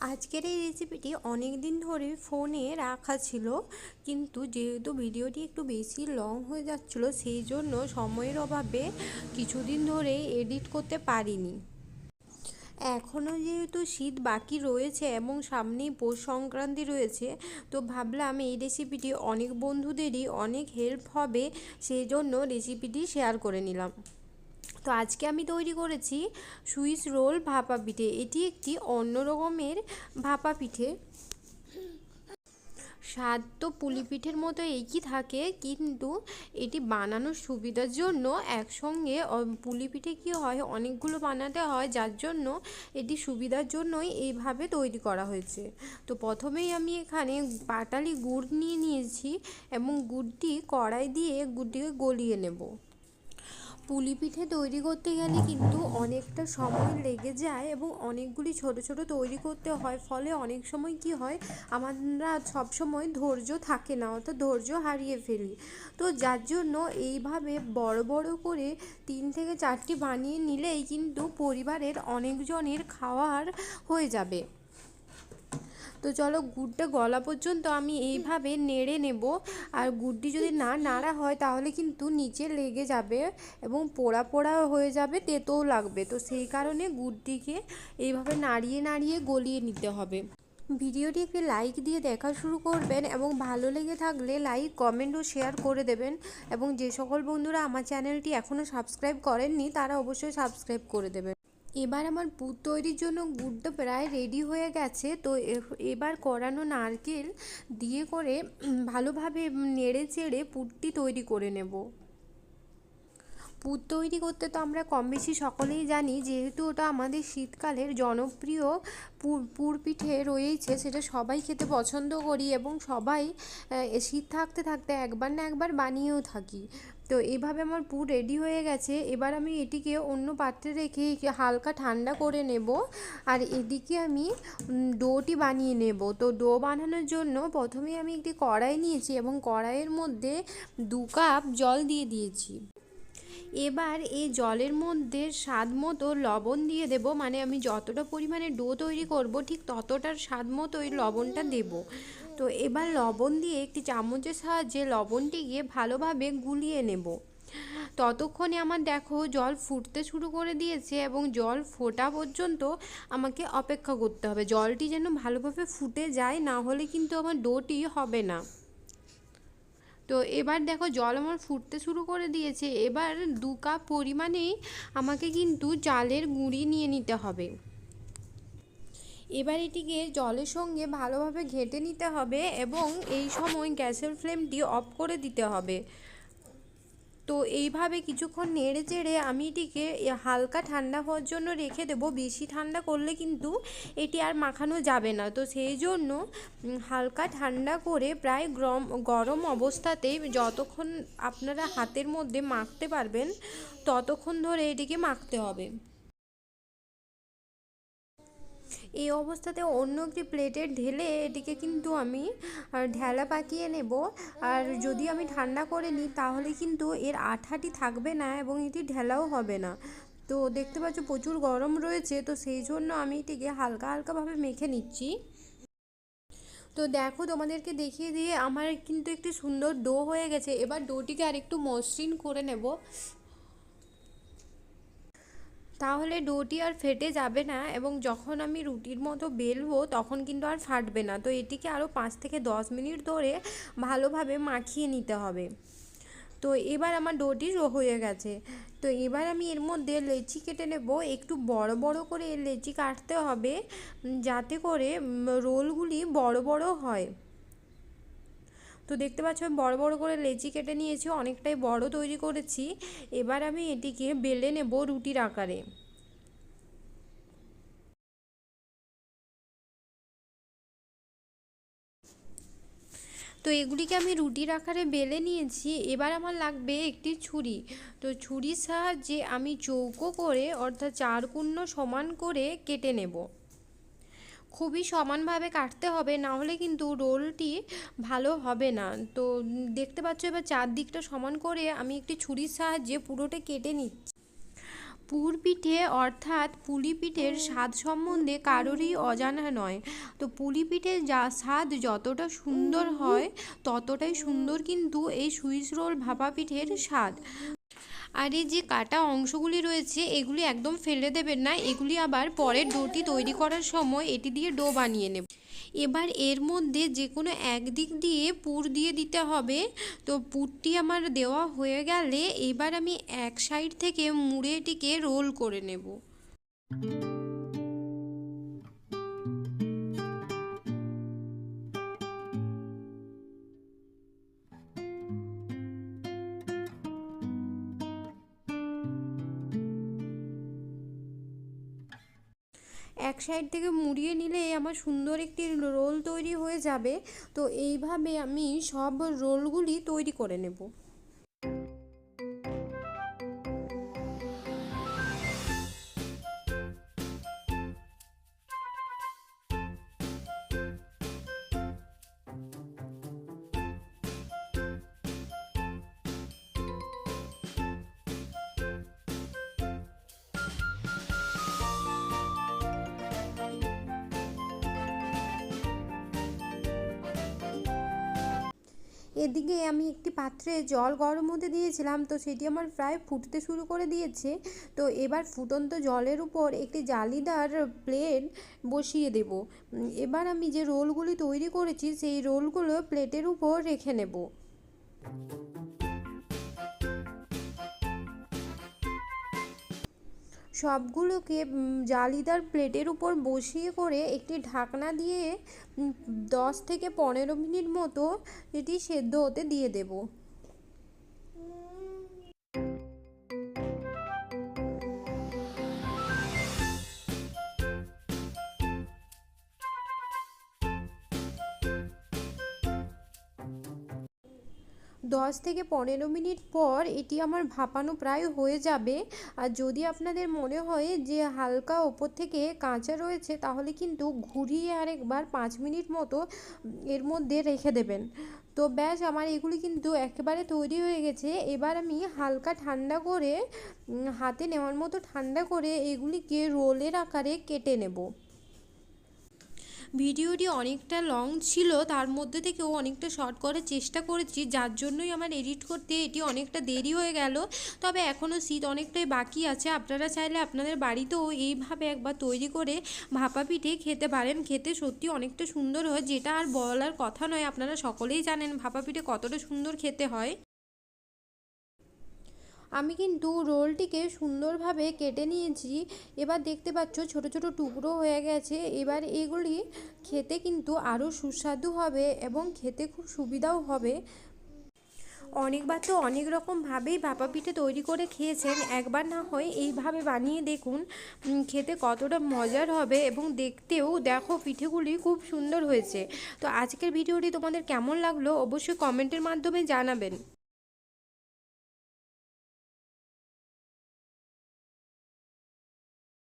আজকের এই রেসিপিটি অনেক দিন ধরে ফোনে রাখা ছিল, কিন্তু যেহেতু ভিডিওটি একটু বেশি লং হয়ে যাচ্ছিল, সেই জন্য সময়ের অভাবে কিছুদিন ধরে এডিট করতে পারিনি। এখনও যেহেতু শীত বাকি রয়েছে এবং সামনেই পৌষ সংক্রান্তি রয়েছে, তো ভাবলাম এই রেসিপিটি অনেক বন্ধুদেরই অনেক হেল্প হবে, সেই জন্য রেসিপিটি শেয়ার করে নিলাম। তো আজকে আমি তৈরি করেছি সুইস রোল ভাপা পিঠে। এটি একটি অন্য রকমের ভাপা পিঠে। স্বাদ তো পুলি পিঠের মতো একই থাকে, কিন্তু এটি বানানোর সুবিধার জন্য একসঙ্গে পুলি পিঠে কী হয়, অনেকগুলো বানাতে হয়, যার জন্য এটি সুবিধার জন্যই এইভাবে তৈরি করা হয়েছে। তো প্রথমেই আমি এখানে পাটালি গুড় নিয়ে নিয়েছি এবং গুড়টি কড়াই দিয়ে গুড়টিকে গলিয়ে নেব। পুলি পিঠে তৈরি করতে গেলে কিন্তু অনেকটা সময় লেগে যায় এবং অনেকগুলি ছোট ছোট তৈরি করতে হয়। ফলে অনেক সময় কি হয়, আমরা সব সময় ধৈর্য থাকে না, অর্থাৎ ধৈর্য হারিয়ে ফেলি। তো যার জন্য এইভাবে বড় বড় করে তিন থেকে চারটি বানিয়ে নিলেই কিন্তু পরিবারের অনেকজনের খাওয়ার হয়ে যাবে। তো চলো গুড়টা গলা পর্যন্ত আমি এইভাবে নেড়ে নেব। আর গুড়টি যদি না নাড়া হয় তাহলে কিন্তু নিচে লেগে যাবে এবং পোড়া পোড়া হয়ে যাবে, তেতোও লাগবে। তো সেই কারণে গুড়টিকে এইভাবে নাড়িয়ে নাড়িয়ে গলিয়ে নিতে হবে। ভিডিওটি একটি লাইক দিয়ে দেখা শুরু করবেন এবং ভালো লেগে থাকলে লাইক, কমেন্ট ও শেয়ার করে দেবেন। এবং যে সকল বন্ধুরা আমার চ্যানেলটি এখনও সাবস্ক্রাইব করেননি তারা অবশ্যই সাবস্ক্রাইব করে দেবেন। এবার আমার পুর তৈরির জন্য গুড়টা প্রায় রেডি হয়ে গেছে, তো এবার করানো নারকেল দিয়ে করে ভালোভাবে নেড়ে চেড়ে পুরটি তৈরি করে নেব। পুর তৈরি করতে তো আমরা কম বেশি সকলেই জানি, যেহেতু ওটা আমাদের শীতকালের জনপ্রিয় পুর পুর পিঠে রয়েছে সেটা সবাই খেতে পছন্দ করি এবং সবাই শীত থাকতে থাকতে একবার না একবার বানিয়েও থাকি। তো এইভাবে আমার পুর রেডি হয়ে গেছে, এবার আমি এটিকে অন্য পাত্রে রেখে হালকা ঠান্ডা করে নেব আর এদিকে আমি ডোটি বানিয়ে নেব। তো ডো বানানোর জন্য প্রথমে আমি একটি কড়াই নিয়েছি এবং কড়াইয়ের মধ্যে দু কাপ জল দিয়ে দিয়েছি। এবার এই জলের মধ্যে স্বাদ মতো লবণ দিয়ে দেব। মানে আমি যতটা পরিমাণে ডো তৈরি করব, ঠিক ততটার স্বাদ মতো ওই লবণটা দেব। তো এবার লবণ দিয়ে একটি চামচের সাহায্যে লবণটিকে ভালোভাবে গুলিয়ে নেব। ততক্ষণে আমার দেখো জল ফুটতে শুরু করে দিয়েছে এবং জল ফোটা পর্যন্ত আমাকে অপেক্ষা করতে হবে। জলটি যেন ভালোভাবে ফুটে যায়, না হলে কিন্তু আমার ডোটি হবে না। তো এবার দেখো জল আমার ফুটতে শুরু করে দিয়েছে। এবার দু কাপ পরিমাণেই আমাকে কিন্তু চালের গুঁড়ি নিয়ে নিতে হবে। এবার এটিকে জলের সঙ্গে ভালোভাবে ঘেঁটে নিতে হবে এবং এই সময় গ্যাসের ফ্লেমটি অফ করে দিতে হবে। তো এইভাবে কিছুক্ষণ নেড়ে চেড়ে আমি এটিকে হালকা ঠান্ডা হওয়ার জন্য রেখে দেব। বেশি ঠান্ডা করলে কিন্তু এটি আর মাখানো যাবে না। তো সেই জন্য হালকা ঠান্ডা করে প্রায় গরম গরম অবস্থাতেই যতক্ষণ আপনারা হাতের মধ্যে মাখতে পারবেন, ততক্ষণ ধরে এটিকে মাখতে হবে। এই অবস্থাতে অন্য একটি প্লেটে ঢেলে এটিকে কিন্তু আমি ঢেলা পাকিয়ে নেব। আর যদি আমি ঠান্ডা করে নিই, তাহলে কিন্তু এর আঠাটি থাকবে না এবং এটি ঢেলাও হবে না। তো দেখতে পাচ্ছ, প্রচুর গরম রয়েছে, তো সেই জন্য আমি এটিকে হালকা হালকাভাবে মেখে নিচ্ছি। তো দেখো, তোমাদেরকে দেখিয়ে দিয়ে আমার কিন্তু একটি সুন্দর ডো হয়ে গেছে। এবার ডোটিকে আর একটু মসৃণ করে নেব। তাহলে ডোটি আর ফেটে যাবে না এবং যখন আমি রুটির মতো বেলবো তখন কিন্তু আর ফাটবে না। তো এটিকে আরও পাঁচ থেকে দশ মিনিট ধরে ভালোভাবে মাখিয়ে নিতে হবে। তো এবার আমার ডোটি হয়ে গেছে। তো এবার আমি এর মধ্যে লেচি কেটে নেব। একটু বড় বড় করে লেচি কাটতে হবে যাতে করে রোলগুলি বড় বড় হয়। তো দেখতে পাচ্ছ আমি বড় বড় করে লেচি কেটে নিয়েছি, অনেকটাই বড় তৈরি করেছি। এবার আমি এটিকে বেলে নেব রুটির আকারে। তো এগুলিকে আমি রুটির আকারে বেলে নিয়েছি। এবার আমার লাগবে একটি ছুরি। তো ছুরির সাহায্যে আমি চৌকো করে, অর্থাৎ চারকুণ্য সমান করে কেটে নেব। খুবই সমানভাবে কাটতে হবে, না হলে কিন্তু রোলটি ভালো হবে না। তো দেখতে পাচ্ছ এবার চারদিকটা সমান করে আমি একটি ছুরির সাহায্যে পুরোটা কেটে নিচ্ছি। পুর পিঠে অর্থাৎ পুলি পিঠের স্বাদ সম্বন্ধে কারোরই অজানা নয়। তো পুলি পিঠের যা স্বাদ যতটা সুন্দর হয়, ততটাই সুন্দর কিন্তু এই সুইস রোল ভাপা পিঠের স্বাদ। আর এই যে কাটা অংশগুলি রয়েছে, এগুলি একদম ফেলে দেবেন না। এগুলি আবার পরের ডোটি তৈরি করার সময় এটি দিয়ে ডো বানিয়ে নেব। এবার এর মধ্যে যে কোনো একদিক দিয়ে পুর দিয়ে দিতে হবে। তো পুরটি আমার দেওয়া হয়ে গেলে এবার আমি এক সাইড থেকে মুড়ে এটিকে রোল করে নেব। এক সাইড থেকে মুড়িয়ে নিলে আমার সুন্দর একটি রোল তৈরি হয়ে যাবে। তো এইভাবে আমি সব রোলগুলি তৈরি করে নেব। এদিকে আমি একটি পাত্রে জল গরম হতে দিয়েছিলাম, তো সেটি আমার প্রায় ফুটতে শুরু করে দিয়েছে। তো এবার ফুটন্ত জলের উপর একটি জালিদার প্লেট বসিয়ে দেব। এবার আমি যে রোলগুলি তৈরি করেছি, সেই রোলগুলো প্লেটের উপর রেখে নেব। সবগুলোকে জালিদার প্লেটের উপর বসিয়ে করে একটি ঢাকনা দিয়ে দশ থেকে পনেরো মিনিট মতো এটি সেদ্ধ হতে দিয়ে দেব। দশ থেকে পনেরো মিনিট পর এটি আমার ভাপানো প্রায় হয়ে যাবে। আর যদি আপনাদের মনে হয় যে হালকা ওপর থেকে কাঁচা রয়েছে, তাহলে কিন্তু ঘুরিয়ে আরেকবার পাঁচ মিনিট মতো এর মধ্যে রেখে দেবেন। তো ব্যাস, আমার এগুলি কিন্তু একেবারে তৈরি হয়ে গেছে। এবার আমি হালকা ঠান্ডা করে হাতে নেওয়ার মতো ঠান্ডা করে এগুলিকে রোলের আকারে কেটে নেব। ভিডিওটি অনেকটা লং ছিল, তার মধ্যে থেকেও অনেকটা শর্ট করার চেষ্টা করেছি, যার জন্যই আমার এডিট করতে এটি অনেকটা দেরি হয়ে গেল। তবে এখনও শীত অনেকটাই বাকি আছে, আপনারা চাইলে আপনাদের বাড়িতেও এইভাবে একবার তৈরি করে ভাপা পিঠে খেতে পারেন। খেতে সত্যি অনেকটা সুন্দর হয়, যেটা আর বলার কথা নয়, আপনারা সকলেই জানেন ভাপা পিঠে কতটা সুন্দর খেতে হয়। আমি কিন্তু রোলটিকে সুন্দরভাবে কেটে নিয়েছি। এবার দেখতে পাচ্ছ ছোট ছোট টুকরো হয়ে গেছে। এবার এগুলি খেতে কিন্তু আরও সুস্বাদু হবে এবং খেতে খুব সুবিধাও হবে। অনেকবার তো অনেক রকমভাবেই ভাপা পিঠে তৈরি করে খেয়েছেন। একবার না হয় এইভাবে বানিয়ে দেখুন খেতে কতটা মজার হবে এবং দেখতেও দেখো পিঠেগুলি খুব সুন্দর হয়েছে। তো আজকের ভিডিওটি তোমাদের কেমন লাগল অবশ্যই কমেন্টের মাধ্যমে জানাবেন।